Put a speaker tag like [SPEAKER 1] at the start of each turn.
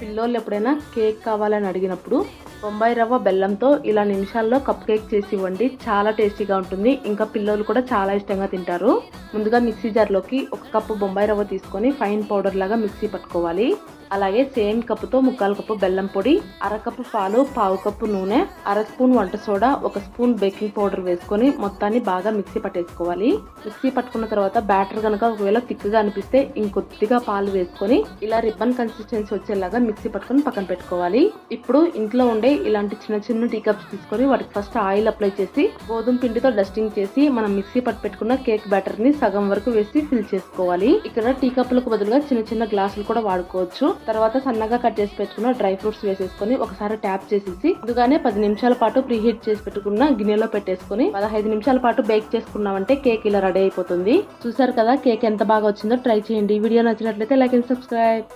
[SPEAKER 1] పిల్లోళ్ళు ఎప్పుడైనా కేక్ కావాలని అడిగినప్పుడు బొంబాయి రవ్వ బెల్లంతో ఇలా నిమిషాల్లో కప్ కేక్ చేసి ఇవ్వండి. చాలా టేస్టీగా ఉంటుంది. ఇంకా పిల్లలు కూడా చాలా ఇష్టంగా తింటారు. ముందుగా మిక్సీ జార్లోకి ఒక కప్పు బొంబాయి రవ్వ తీసుకొని ఫైన్ పౌడర్ లాగా మిక్సీ పట్టుకోవాలి. అలాగే సేమ్ కప్పుతో ముక్కాలు కప్పు బెల్లం పొడి అర కప్పు పాలు పావు కప్పు నూనె అర స్పూన్ వంట సోడా ఒక స్పూన్ బేకింగ్ పౌడర్ వేసుకొని మొత్తాన్ని బాగా మిక్సీ పట్టేసుకోవాలి. మిక్సీ పట్టుకున్న తర్వాత బ్యాటర్ కనుక ఒకవేళ థిక్గా అనిపిస్తే ఇంకొద్దిగా పాలు వేసుకొని ఇలా రిబ్బన్ కన్సిస్టెన్సీ వచ్చేలాగా మిక్సీ పట్టుకొని పక్కన పెట్టుకోవాలి. ఇప్పుడు ఇంట్లో ఉండే ఇలాంటి చిన్న చిన్న టీ కప్స్ తీసుకొని వాటికి ఫస్ట్ ఆయిల్ అప్లై చేసి గోధుమ పిండితో డస్టింగ్ చేసి మనం మిక్సీ పట్టు పెట్టుకున్న కేక్ బ్యాటర్ని సగం వరకు వేసి ఫిల్ చేసుకోవాలి. ఇక్కడ టీ కప్పులకు బదులుగా చిన్న చిన్న గ్లాసులు కూడా వాడుకోవచ్చు. తర్వాత సన్నగా కట్ చేసి పెట్టుకున్న డ్రై ఫ్రూట్స్ వేసేసుకొని ఒకసారి ట్యాప్ చేసేసి ముందుగానే పది నిమిషాల పాటు ప్రీ హీట్ చేసి పెట్టుకున్న గిన్నెలో పెట్టేసుకొని పదహైదు నిమిషాల పాటు బేక్ చేసుకున్నామంటే కేక్ ఇలా రెడీ అయిపోతుంది. చూసారు కదా కేక్ ఎంత బాగా వచ్చిందో? ట్రై చేయండి. వీడియో నచ్చినట్లయితే లైక్ అండ్ సబ్స్క్రైబ్